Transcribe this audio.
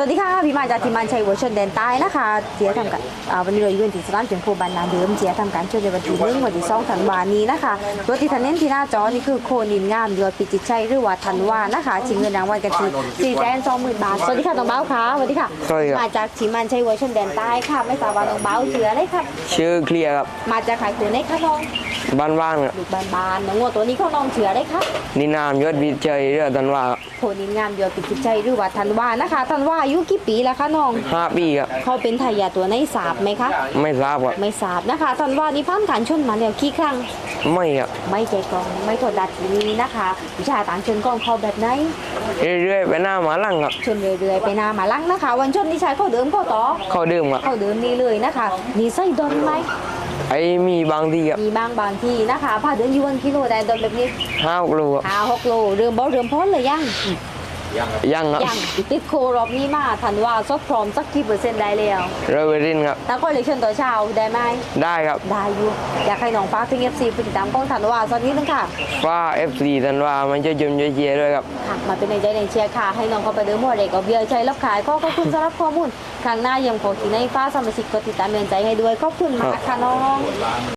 สวัสดีค่ะพี่มาจากทีมงานชัยวัวชนแดนใต้นะคะเจียทำกันอ่าวันนี้เราอยู่กันที่สนามเจียงโคบันนาเดิมเจียทำการช่วยในวันที่หนึ่งวันที่สองธันวานี้นะคะรถที่ทันเน้นที่หน้าจอนี่คือโคนินงามยอดปิจิตชัยหรือว่าธันวานะคะชิงเงินรางวัลกันที่สี่แสนสองหมื่นบาทสวัสดีค่ะน้องเบ้าค่ะสวัสดีค่ะสวัสดีครับมาจากทีมงานชัยวัวชนแดนใต้ค่ะไม่ทราบว่าน้องเบ้าเชื่ออะไรครับชื่อเคลียร์ครับมาจากขายตัวไหนคะน้อง บ้านบ้านๆครับลูกบานๆน้องงัวตัวนี้เขาน้องเชื่ออะไรครับนินามยศวิจัยเรือตันว่าครับโคนินงามยอดปิจิตชัยหรือว่าธันวานะคะธันวาอายุกี่ปีแล้วคะน้องห้าปีครับเขาเป็นทายาทตัวในสาบไหมคะไม่ทราบครับไม่ทราบนะคะท่านว่านี่ผ่านการชนมาแล้วกี่ครั้งไม่ครับไม่ใจกรองไม่กดดัดทีนี้นะคะ วิชาต่างชนกองเขาแบบไหนเรื่อยๆไปหน้าหมาลังครับชนเรื่อยๆไปหนามาลังนะคะ วันชนนี่ใช้เข้าเดิมเข้าต่อเขาดื่มครับเข้าเดิมนี่เลยนะคะมีไส้ดอนไหม ไอ้มีบางทีครับมีบางบางที่นะคะผ้าเดินอยวนกิโลได้ดอนแบบนี้ห้าหกโลครับ หาหกโลเริ่มบ่เริ่มพ้นเลยยัง ยังครับยังติดโครอบนี้มาทันว่าซดพร้อมสักกี่เปอร์เซ็นต์ได้แล้วเรเวรินครับถ้าก็เลยชนต่อเช้าได้ไหมได้ครับได้อยู่อยากให้น้องฟ้าถึงเอฟซีติดตามกล้องทันว่าสักนิดนึงค่ะฟ้าเอฟซีตันว่ามันจะยมจะเชียร์ด้วยครับค่ะมาเป็นในใจในเชียร์ค่ะ ให้น้องเขาไปเดิมหัวเด็กกับเบียร์ใจรับขายก็ขอบคุณสำหรับข้อมูลครั้งหน้ายังขอกินในฟ้าสมาชิกกดติดตามเตือนใจให้ด้วยขอบคุณมากค่ะน้อง